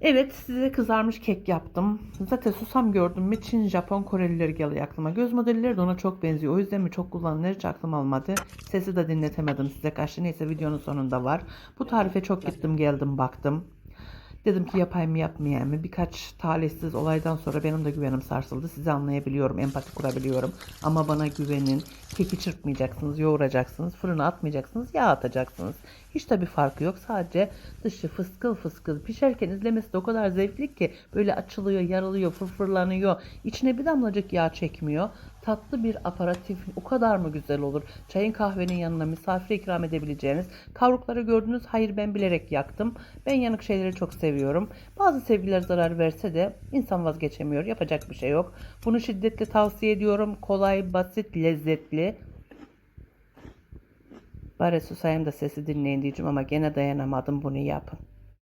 Evet size kızarmış kek yaptım. Zaten susam gördüm mü Çin, Japon, Korelileri geliyor aklıma. Göz modelleri de ona çok benziyor. O yüzden mi çok kullanılır hiç aklım almadı. Sesi de dinletemedim size karşı. Neyse videonun sonunda var. Bu tarife çok gittim geldim baktım. Dedim ki yapayım mı yapmayayım mı? Birkaç talihsiz olaydan sonra benim de güvenim sarsıldı. Sizi anlayabiliyorum, empati kurabiliyorum. Ama bana güvenin. Keki çırpmayacaksınız, yoğuracaksınız, fırına atmayacaksınız, yağ atacaksınız. Hiç de bir farkı yok. Sadece dışı fıskıl fıskıl. Pişerken izlemesi de o kadar zevkli ki böyle açılıyor, yarılıyor, fırfırlanıyor. İçine bir damlacık yağ çekmiyor. Tatlı bir aparatif o kadar mı güzel olur? Çayın kahvenin yanına misafire ikram edebileceğiniz. Kavrukları gördünüz. Hayır ben bilerek yaktım. Ben yanık şeyleri çok seviyorum. Bazı sevgiler zarar verse de insan vazgeçemiyor. Yapacak bir şey yok. Bunu şiddetle tavsiye ediyorum. Kolay, basit, lezzetli. Bari susayım da sesi dinleyin diyeceğim ama gene dayanamadım bunu yapın.